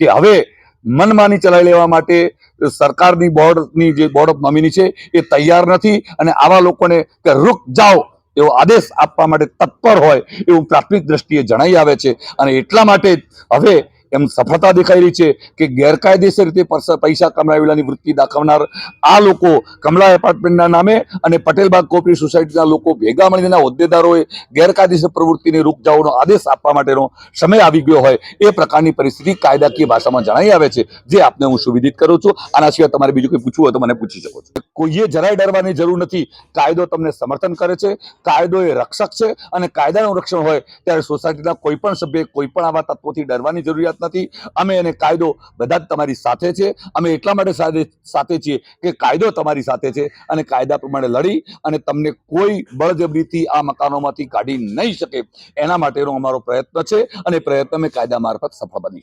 કે હવે મનમાની ચલાવી લેવા માટે સરકારની બોર્ડની જે બોર્ડ ઓફ નોમિની છે એ તૈયાર નથી અને આવા લોકોને કે રૂક જાઓ એવો આદેશ આપવા માટે તત્પર હોય એવું પ્રાથમિક દ્રષ્ટિએ જણાઈ આવે છે. અને એટલા માટે હવે એમ સફળતા દેખાઈ રહી છે કે ગેરકાયદેસર રીતે પૈસા કમાવેલાની વૃત્તિ દાખવનાર આ લોકો કમલા એપાર્ટમેન્ટના નામે અને પટેલબાગ કોપરેટિવ સોસાયટીના લોકો ભેગા મળીને હોદ્દેદારોએ ગેરકાયદેસર પ્રવૃત્તિને રૂપ જાઓનો આદેશ આપવા માટેનો સમય આવી ગયો હોય એ પ્રકારની પરિસ્થિતિ કાયદાકીય ભાષામાં જણાઈ આવે છે, જે આપને હું સુવિધિત કરું છું. આના સિવાય તમારે બીજું કંઈ પૂછવું હોય તો મને પૂછી શકો છો. કોઈએ જરાય ડરવાની જરૂર નથી. કાયદો તમને સમર્થન કરે છે, કાયદો એ રક્ષક છે અને કાયદાનું રક્ષણ હોય ત્યારે સોસાયટીના કોઈ પણ સભ્ય કોઈ પણ આવા તત્વોથી ડરવાની જરૂરિયાત નથી. અમે અને કાયદો બધા જ તમારી સાથે છે. અમે એટલા માટે સાથે છીએ કે કાયદો તમારી સાથે છે અને કાયદા પ્રમાણે લડી અને તમને કોઈ બળજબરીથી આ મકાનોમાંથી કાઢી નહીં શકે. એના માટેનો અમારો પ્રયત્ન છે અને પ્રયત્ન અમે કાયદા મારફત સફળ બની.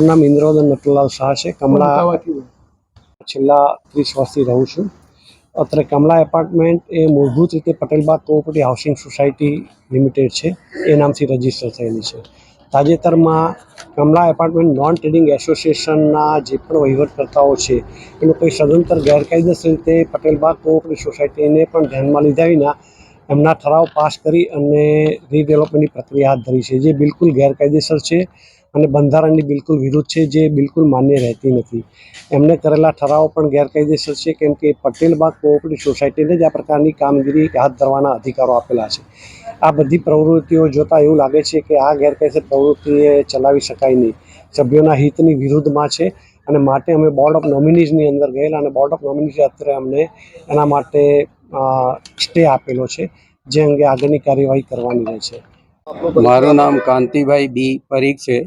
મારું નામ ઇન્દ્રોદન નટલાલ શાહ છે. કમળા છેલ્લા ત્રીસ વર્ષથી રહું છું. અત્રે કમલા એપાર્ટમેન્ટ એ મૂળભૂત રીતે Patelbagh cooperative housing society limited છે. એ નામથી રજિસ્ટર થયેલી છે. તાજેતરમાં કમલા એપાર્ટમેન્ટ નોન ટ્રેડિંગ એસોસિએશનના જે પણ વહીવટકર્તાઓ છે એ લોકોએ સદંતર ગેરકાયદેસર રીતે પટેલબાગ કોઓપરેટિવ સોસાયટીને પણ ધ્યાનમાં લીધા વિના એમના ઠરાવ પાસ કરી અને રીડેવલપમેન્ટની પ્રક્રિયા હાથ ધરી છે. જે બિલકુલ ગેરકાયદેસર છે. અને બંધારણની બિલકુલ વિરુદ્ધ છે જે બિલકુલ માન્ય રહેતી નથી. એમને કરેલા ઠરાવો પણ ગેરકાયદેસર છે, કેમ કે પટેલબાગ કોઓપરેટિવ સોસાયટીને જ આ પ્રકારની કામગીરી હાથ ધરવાના અધિકારો આપેલા છે. આ બધી પ્રવૃત્તિઓ જોતાં એવું લાગે છે કે આ ગેરકાયદેસર પ્રવૃત્તિએ ચલાવી શકાય નહીં. સભ્યોના હિતની વિરુદ્ધમાં છે અને માટે અમે બોર્ડ ઓફ નોમિનીઝની અંદર ગયેલા અને બોર્ડ ઓફ નોમિનીઝ અત્યારે અમને એના માટે સ્ટે આપેલો છે, જે અંગે આગળની કાર્યવાહી કરવાની રહે છે મારું નામ કાંતિભાઈ બી પરીખ છે.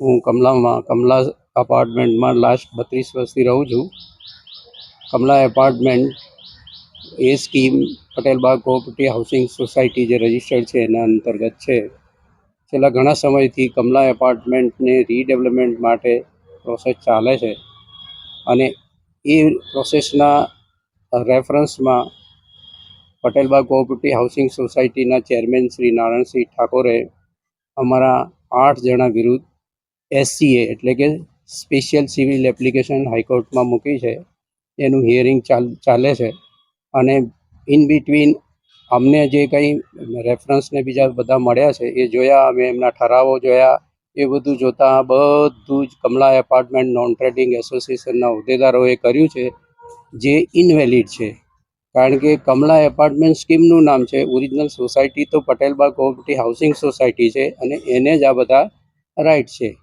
હું કમલામાં, કમલા અપાર્ટમેન્ટમાં લાસ્ટ બત્રીસ વર્ષથી રહું છું. કમલા એપાર્ટમેન્ટ એ scheme Patelbaug cooperative housing society જે રજિસ્ટર્ડ છે એના અંતર્ગત છે. છેલ્લા ઘણા સમયથી કમલા એપાર્ટમેન્ટને રીડેવલપમેન્ટ માટે પ્રોસેસ ચાલે છે અને એ પ્રોસેસના રેફરન્સમાં પટેલબાગ કોઓપરેટિવ હાઉસિંગ સોસાયટીના ચેરમેન શ્રી નારાયણસિંહ ઠાકોરે અમારા આઠ જણા વિરુદ્ધ એસસીએ એટલે કે સ્પેશિયલ સિવિલ એપ્લિકેશન હાઈકોર્ટમાં મૂકી છે. એનું હિયરિંગ ચાલ, ચાલે છે. અને ઇન બિટવીન અમને જે કંઈ રેફરન્સને બીજા બધા મળ્યા છે, એ જોયા, અમે એમના ઠરાવો જોયા, એ બધું જોતાં બધું જ કમલા એપાર્ટમેન્ટ નોન ટ્રેડિંગ એસોસિએશનના હોદ્દેદારોએ કર્યું છે, જે ઇનવેલિડ છે. કારણ કે કમલા એપાર્ટમેન્ટ સ્કીમનું નામ છે ઓરિજિનલ સોસાયટી તો પટેલબાગ કોઓપરેટિવ હાઉસિંગ સોસાયટી છે, અને એને જ આ બધા રાઇટ છે.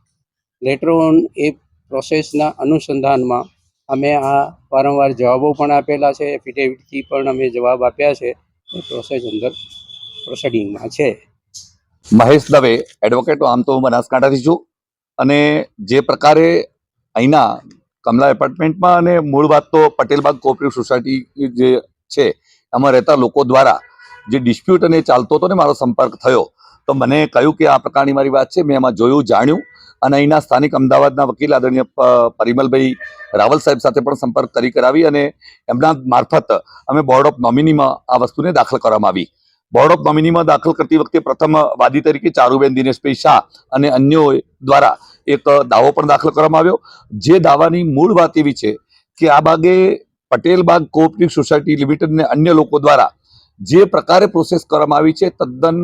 લેટર ઓન એ પ્રોસેસના અનુસંધાનમાં અમે આ વારંવાર જવાબો પણ આપેલા છે એફિડેવિટથી પણ અમે જવાબ આપ્યા છે. એ પ્રોસેસ અંદર પ્રોસેડિંગમાં છે. મહેશ દવે એડવોકેટ આમ તો હું બનાસકાંઠાથી છું અને જે પ્રકારે અહીંના કમલા એપાર્ટમેન્ટમાં અને મૂળ વાત તો પટેલબાગ કોઓપરેટિવ સોસાયટી જે છે, એમાં રહેતા લોકો દ્વારા જે ડિસ્પ્યુટ અને ચાલતો હતો ને મારો સંપર્ક થયો, તો મને કહ્યું કે આ પ્રકારની મારી વાત છે, મેં એમાં જોયું, જાણ્યું. અને અહીંના સ્થાનિક અમદાવાદના વકીલ આદરણીય પરિમલભાઈ રાવલ સાહેબ સાથે પણ સંપર્ક કરી કરાવી અને એમના મારફત અમે બોર્ડ ઓફ નોમિનીમાં આ વસ્તુને દાખલ કરવામાં આવી. બોર્ડ ઓફ નોમિનીમાં દાખલ કરતી વખતે પ્રથમ વાદી તરીકે ચારુબેન દિનેશભાઈ શાહ અને અન્યો દ્વારા એક દાવો પણ દાખલ કરવામાં આવ્યો. જે દાવાની મૂળ વાત એવી છે કે આ બાગે Patel Bagh cooperative society limited અને અન્ય લોકો દ્વારા જે પ્રકારે પ્રોસેસ કરવામાં આવી છે, તદ્દન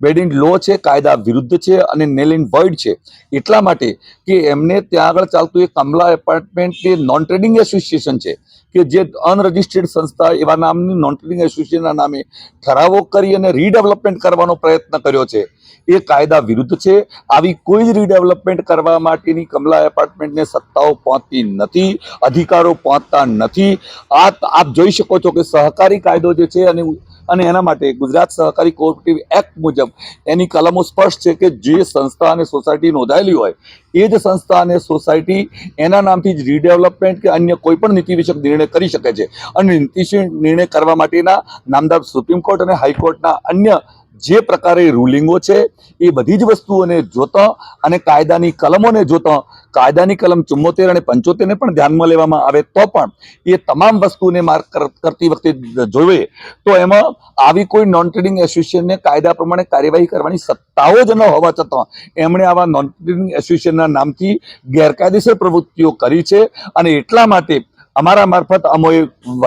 બેડ ઇન લો છે, કાયદા વિરુદ્ધ છે અને નેલ ઇન વોઇડ છે. એટલા માટે કે એમને ત્યાં આગળ ચાલતું એ કમલા એપાર્ટમેન્ટ એ નોન ટ્રેડિંગ એસોસિએશન છે, કે જે અનરજિસ્ટર્ડ સંસ્થા એવા નામની નોન ટ્રેડિંગ એસોસિએશનના નામે ઠરાવો કરી અને રીડેવલપમેન્ટ કરવાનો પ્રયત્ન કર્યો છે. એ કાયદા વિરુદ્ધ છે. આવી કોઈ જ રીડેવલપમેન્ટ કરવા માટેની કમલા એપાર્ટમેન્ટને સત્તાઓ પહોંચતી નથી, અધિકારો પહોંચતા નથી. આ આપ જોઈ શકો છો કે સહકારી કાયદો જે છે અને અને એના માટે ગુજરાત સહકારી કોઓપરેટિવ એક્ટ મુજબ એની કલમો સ્પષ્ટ છે કે જે સંસ્થા અને સોસાયટી નોંધાયેલી હોય, એ જ સંસ્થા અને સોસાયટી એના નામથી જ રીડેવલપમેન્ટ કે અન્ય કોઈ પણ નીતિવિષયક નિર્ણય કરી શકે છે. અને નીતિશીલ નિર્ણય કરવા માટેના નામદાર સુપ્રીમ કોર્ટ અને હાઈકોર્ટના અન્ય જે પ્રકારે રૂલિંગો છે, એ બધી જ વસ્તુઓને જોતા અને કાયદાની કલમોને જોતા, કાયદાની કલમ ચુમ્મોતેર અને પંચોતેરને પણ ધ્યાનમાં લેવામાં આવે તો પણ એ તમામ વસ્તુને માર્ક કરતી વખતે જોઈએ તો એમાં આવી કોઈ નોન ટ્રેડિંગ એસોસિએશનને કાયદા પ્રમાણે કાર્યવાહી કરવાની સત્તાઓ જ ન હોવા છતાં, એમણે આવા નોન ટ્રેડિંગ એસોસિએશનના નામથી ગેરકાયદેસર પ્રવૃત્તિઓ કરી છે અને એટલા માટે અમારા મારફત, અમોએ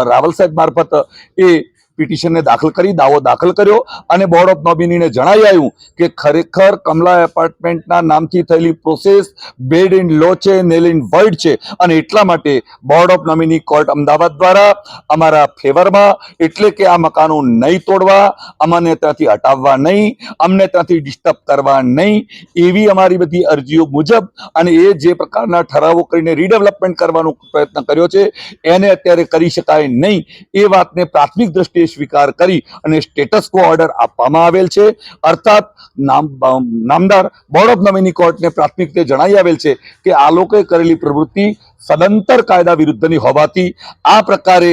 રાવલ સાહેબ મારફત એ પિટિશનને દાખલ કરી, દાવો દાખલ કર્યો અને બોર્ડ ઓફ નોમિનીને જણાવી આવ્યું કે ખરેખર કમલા એપાર્ટમેન્ટના નામથી થયેલી પ્રોસેસ બેડ ઇન લો છે નેલ ઇન વર્ડ છે અને એટલા માટે board of nominee court Ahmedabad દ્વારા અમારા ફેવરમાં એટલે કે આ મકાનો નહીં તોડવા, અમને ત્યાંથી હટાવવા નહીં, અમને ત્યાંથી ડિસ્ટર્બ કરવા નહીં, એવી અમારી બધી અરજીઓ મુજબ અને એ જે પ્રકારના ઠરાવો કરીને રીડેવલપમેન્ટ કરવાનો પ્રયત્ન કર્યો છે, એને અત્યારે કરી શકાય નહીં, એ વાતને પ્રાથમિક દ્રષ્ટિએ સ્વીકાર કરી અને સ્ટેટસ કો ઓર્ડર આપવામાં આવેલ છે. અર્થાત નામ નામદાર બોર્ડ ઓફ નોમિની કોર્ટને પ્રાથમિક રીતે જણાવી આવેલ છે કે આ લોકોએ કરેલી પ્રવૃત્તિ સદંતર કાયદા વિરુદ્ધની હોવાથી આ પ્રકારે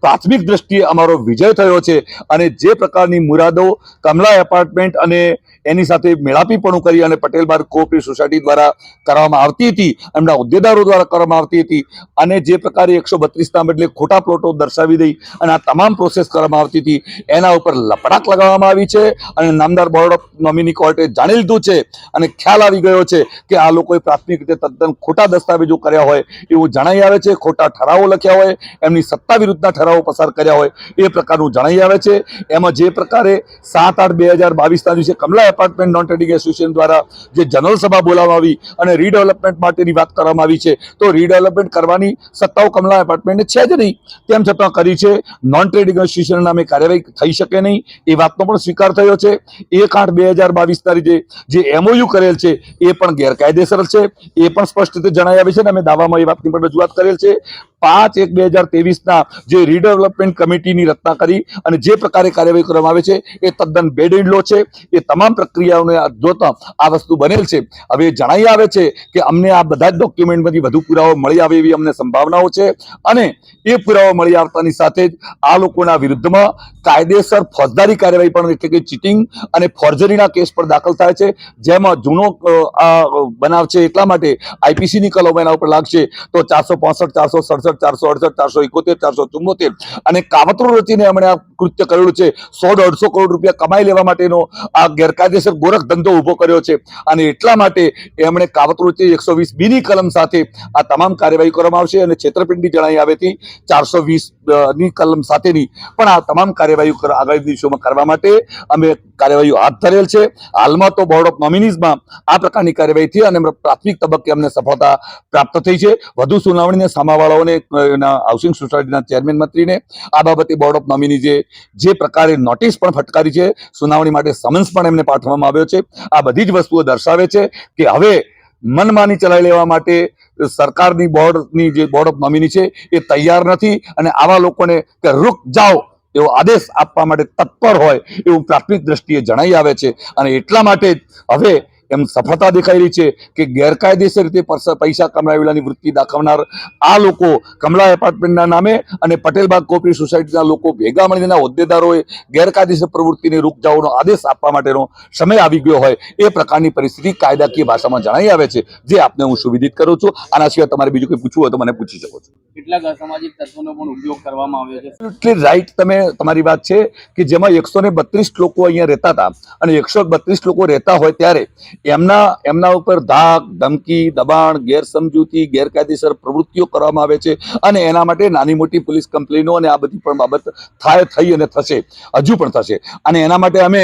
પ્રાથમિક દ્રષ્ટિએ અમારો વિજય થયો છે અને જે પ્રકારની મુરાદો કમલા એપાર્ટમેન્ટ અને એની સાથે મેળાપીપણું કરી અને પટેલ બાર કોઓપરેટિવ સોસાયટી દ્વારા કરવામાં આવતી હતી, એમના હોદ્દેદારો દ્વારા કરવામાં આવતી હતી અને જે પ્રકારે એકસો બત્રીસના બદલે ખોટા પ્લોટો દર્શાવી દઈ અને આ તમામ પ્રોસેસ કરવામાં આવતી હતી, એના ઉપર લપડાક લગાવવામાં આવી છે અને નામદાર બોર્ડ ઓફ નોમિની કોર્ટે જાણી લીધું છે અને ખ્યાલ આવી ગયો છે કે આ લોકોએ પ્રાથમિક રીતે તદ્દન ખોટા દસ્તાવેજો કર્યા હોય એવું જણાઈ આવે છે, ખોટા ઠરાવો લખ્યા હોય, એમની સત્તા વિરુદ્ધના ઠરાવો પસાર કર્યા હોય એ પ્રકારનું જણાઈ આવે છે. એમાં જે પ્રકારે સાત આઠ બે હજાર બાવીસના દિવસે Kamala apartment non trading association દ્વારા જે જનરલ સભા બોલાવવામાં આવી અને રીડેવલપમેન્ટ માટેની વાત કરવામાં આવી છે, તો રીડેવલપમેન્ટ કરવાની સત્તાઓ કમલા એપાર્ટમેન્ટને છે જ નહીં. તેમ છતાં કરી છે, નોન ટ્રેડિંગ એસોસિએશન નામે કાર્યવાહી થઈ શકે નહીં, એ વાતનો પણ સ્વીકાર થયો છે. એક આઠ બે હજાર બાવીસના રીતે જે એમઓયુ કરેલ છે, એ પણ ગેરકાયદેસર છે, એ પણ સ્પષ્ટ રીતે જણાઈ આવે છે અને અમે દાવામાં એ વાતની પણ રજૂઆત કરેલ છે. પાંચ એક બે હજાર તેવીસના જે રીડેવલપમેન્ટ કમિટીની રચના કરી અને જે પ્રકારે કાર્યવાહી કરવામાં આવે છે, એ તદ્દન બેડ લો છે. એ તમામ પ્રક્રિયાઓને જોતા આ વસ્તુ બનેલ છે. હવે જણાઈ આવે છે કે અમને આ બધા જ ડોક્યુમેન્ટમાંથી વધુ પુરાવો મળી આવે એવી અમને સંભાવનાઓ છે અને એ પુરાવો મળી આવતાની સાથે જ આ લોકોના વિરુદ્ધમાં કાયદેસર ફોજદારી કાર્યવાહી પણ એટલે કે ચીટિંગ અને ફોર્જરીના કેસ પણ દાખલ થાય છે. જેમાં જૂનો બનાવ છે એટલા માટે આઈપીસીની કલમ એના ઉપર લાગશે. તો ચારસો પાસઠ, ચારસો સડસઠ ચારસો અડસઠ, ચારસો એકોતેર, ચારસો ચુમ્મોતેર. અને કાવતરો રચીને એમણે આ કૃત્ય કરેલું છે. સો દોઢસો કરોડ રૂપિયા કમાઈ લેવા માટેનો આ ગેરકાયદેસર ગોરખ ધંધો ઊભો કર્યો છે. અને એટલા માટે એમણે કાવતરો રચી એકસો વીસ બીની કલમ સાથે આ તમામ કાર્યવાહી કરવામાં આવશે અને છેતરપિંડી જણાઈ આવેથી ચારસો વીસની કલમ સાથેની. પણ આ તમામ કાર્યવાહી કર- આગામી દિવસોમાં કરવા માટે અમે કાર્યવાહીઓ હાથ ધરેલ છે. હાલમાં તો બોર્ડ ઓફ નોમિનીઝમાં આ પ્રકારની કાર્યવાહી થઈ અને પ્રાથમિક તબક્કે અમને સફળતા પ્રાપ્ત થઈ છે. વધુ સુનાવણીને સામાવાળાઓને એના હાઉસિંગ સોસાયટીના ચેરમેન મંત્રીને આ બાબતે બોર્ડ ઓફ નોમિનીઝે જે પ્રકારે નોટિસ પણ ફટકારી છે, સુનાવણી માટે સમન્સ પણ એમને પાઠવવામાં આવ્યો છે. આ બધી જ વસ્તુઓ દર્શાવે છે કે હવે મનમાની ચલાવી લેવા માટે સરકારની બોર્ડની જે બોર્ડ ઓફ નોમિની છે એ તૈયાર નથી અને આવા લોકોને કે રૂક જાઓ એવો આદેશ આપવા માટે તત્પર હોય એવું પ્રાથમિક દ્રષ્ટિએ જણાઈ આવે છે. અને એટલા માટે હવે એમ સફળતા દેખાઈ રહી છે કે ગેરકાયદેસર રીતે પૈસા કમાવેલાની વૃત્તિ દાખવનાર આ લોકો કમલા એપાર્ટમેન્ટના નામે અને પટેલબાગ કોપરેટિવ સોસાયટીના લોકો ભેગા મળીને હોદ્દેદારોએ ગેરકાયદેસર પ્રવૃત્તિને રૂક જાઓનો આદેશ આપવા માટેનો સમય આવી ગયો હોય એ પ્રકારની પરિસ્થિતિ કાયદાકીય ભાષામાં જણાઈ આવે છે જે આપને હું સુવિધિત કરું છું. આના સિવાય તમારે બીજું કંઈ પૂછવું હોય તો મને પૂછી શકો છો. કેટલાક અસામાજિક તત્વોનો પણ ઉપયોગ કરવામાં આવ્યો છે. એટલી રાઈટ તમે તમારી વાત છે કે જેમાં એકસો ને બત્રીસ લોકો અહીંયા રહેતા હતા અને એકસો બત્રીસ લોકો રહેતા હોય ત્યારે એમના એમના ઉપર ધાક, ધમકી, દબાણ, ગેરસમજૂતી, ગેરકાયદેસર પ્રવૃત્તિઓ કરવામાં આવે છે અને એના માટે નાની મોટી પોલીસ કમ્પ્લેનો અને આ બધી પણ બાબત થાય, થઈ અને થશે, હજુ પણ થશે. અને એના માટે અમે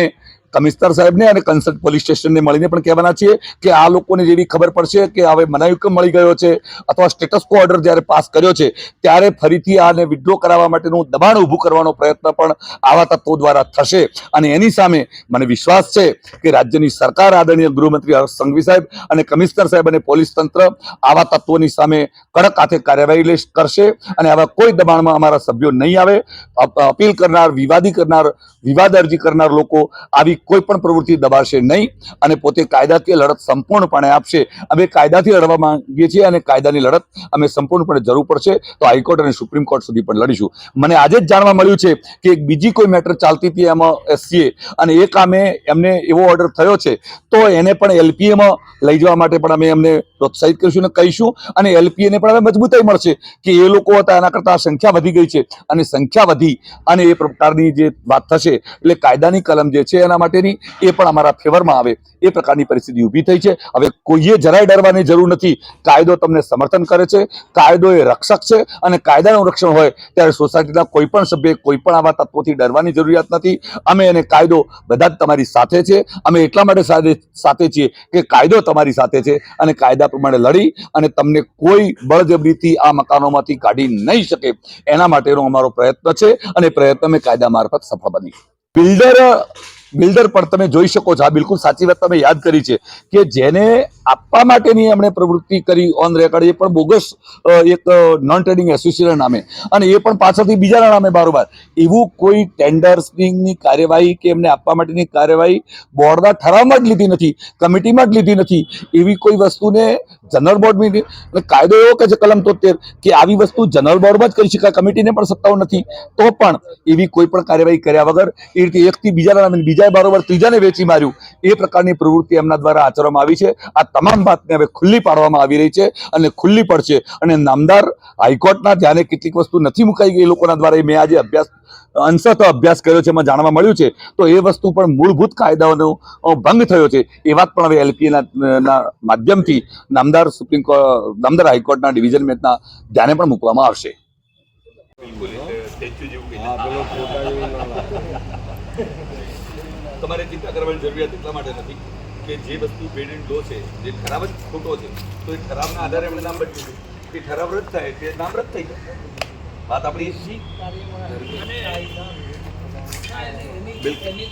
કમિશનર સાહેબને અને કન્સલ્ટ પોલીસ સ્ટેશનને મળીને પણ કહેવાના છીએ કે આ લોકોને જેવી ખબર પડશે કે હવે મનાયુક્મ મળી ગયો છે અથવા સ્ટેટસ કો ઓર્ડર જ્યારે પાસ કર્યો છે, ત્યારે ફરીથી આને વિડ્રો કરાવવા માટેનું દબાણ ઊભું કરવાનો પ્રયત્ન પણ આવા તત્વો દ્વારા થશે. અને એની સામે મને વિશ્વાસ છે કે રાજ્યની સરકાર, આદરણીય ગૃહમંત્રી હર્ષ સંઘવી સાહેબ અને કમિશનર સાહેબ અને પોલીસ તંત્ર આવા તત્વોની સામે કડક હાથે કાર્યવાહી કરશે અને આવા કોઈ દબાણમાં અમારા સભ્યો નહીં આવે. અપ- અપીલ કરનાર, વિવાદી કરનાર, વિવાદ અરજી કરનાર લોકો આવી કોઈ પણ પ્રવૃત્તિ દબાશે નહીં અને પોતે કાયદાકીય લડત સંપૂર્ણપણે આપશે. અમે કાયદાથી લડવા માંગીએ છીએ અને કાયદાની લડત અમે સંપૂર્ણપણે જરૂર પડશે તો હાઈકોર્ટ અને સુપ્રીમ કોર્ટ સુધી પણ લડીશું. મને આજે જ જાણવા મળ્યું છે કે એક બીજી કોઈ મેટર ચાલતી હતી એમાં એસસીએ અને એ કામે એમને એવો ઓર્ડર થયો છે. તો એને પણ એલપીએમાં લઈ જવા માટે પણ અમે એમને પ્રોત્સાહિત કરીશું અને કહીશું. અને એલપીએને પણ હવે મજબૂતાઈ મળશે કે એ લોકો હતા એના કરતાં સંખ્યા વધી ગઈ છે. અને સંખ્યા વધી અને એ પ્રકારની જે વાત થશે એટલે કાયદાની કલમ જે છે એના માટેની એ પણ અમારા ફેવરમાં આવે. એ પ્રકારની પરિસ્થિતિ ઊભી થઈ છે. હવે કોઈએ જરાય ડરવાની જરૂર નથી. કાયદો તમને સમર્થન કરે છે. કાયદો એ રક્ષક છે અને કાયદાનું રક્ષણ હોય ત્યારે સોસાયટીના કોઈ પણ સભ્ય કોઈ પણ આવા તત્વોથી ડરવાની જરૂરિયાત નથી. અમે એને કાયદો બધા જ તમારી સાથે છે. અમે એટલા માટે સાથે સાથે છીએ કે કાયદો તમારી સાથે છે અને કાયદા પ્રમાણે લડી અને તમને કોઈ બળજબરીથી આ મકાનોમાંથી કાઢી નહીં શકે. એના માટેનો અમારો પ્રયત્ન છે અને પ્રયત્ન અમે કાયદા મારફત સફળ બની. બિલ્ડર બિલ્ડર પણ તમે જોઈ શકો છો. આ બિલકુલ સાચી વાત તમે યાદ કરી છે કે જેને આપવા માટેની એમણે પ્રવૃત્તિ કરી ઓન રેકોર્ડ એ પણ બોગસ એક નોન ટ્રેડિંગ એસોસિએશન નામે. અને એ પણ પાછળથી બીજાના નામે બારોબાર. એવું કોઈ ટેન્ડર્સની કાર્યવાહી કે એમને આપવા માટેની કાર્યવાહી બોર્ડના ઠરાવમાં જ લીધી નથી, કમિટીમાં જ લીધી નથી. એવી કોઈ વસ્તુને જનરલ બોર્ડની કાયદો એવો કે છે કલમ તોતેર કે આવી વસ્તુ જનરલ બોર્ડમાં જ કરી શકાય, કમિટીને પણ સત્તાઓ નથી, તો પણ એવી કોઈ પણ કાર્યવાહી કર્યા વગર એ રીતે એકથી બીજાના નામે બીજાએ બરોબર ત્રીજાને વેચી માર્યું. એ પ્રકારની પ્રવૃત્તિ એમના દ્વારા આચરવામાં આવી છે. આ તમામ વાતને હવે ખુલ્લી પાડવામાં આવી રહી છે અને ખુલ્લી પડશે. અને નામદાર હાઈકોર્ટના ધ્યાને કેટલીક વસ્તુ નથી મુકાઈ ગઈ એ લોકોના દ્વારા મેં આજે અભ્યાસ અંશત અભ્યાસ કર્યો છે એમાં જાણવા મળ્યું છે. તો એ વસ્તુ પણ મૂળભૂત કાયદાઓનો ભંગ થયો છે. એ વાત પણ હવે એલપીએના માધ્યમથી નામદાર સુપ્રીમ કોર્ટ નામદાર હાઈકોર્ટના ડિવિઝન બેન્ચના ધ્યાને પણ મૂકવામાં આવશે. તમારે ચિંતા કરવાની જરૂરિયાત એટલા માટે નથી કે જે વસ્તુ પેડ એન્ડ લો છે, જે ખરાબ જ ખોટો છે, તો એ ખરાબના આધારે એમણે નામ બદલ્યું એ ખરાબ રદ થાય તે નામ રદ થઈ જાય. વાત આપણી એ છે એની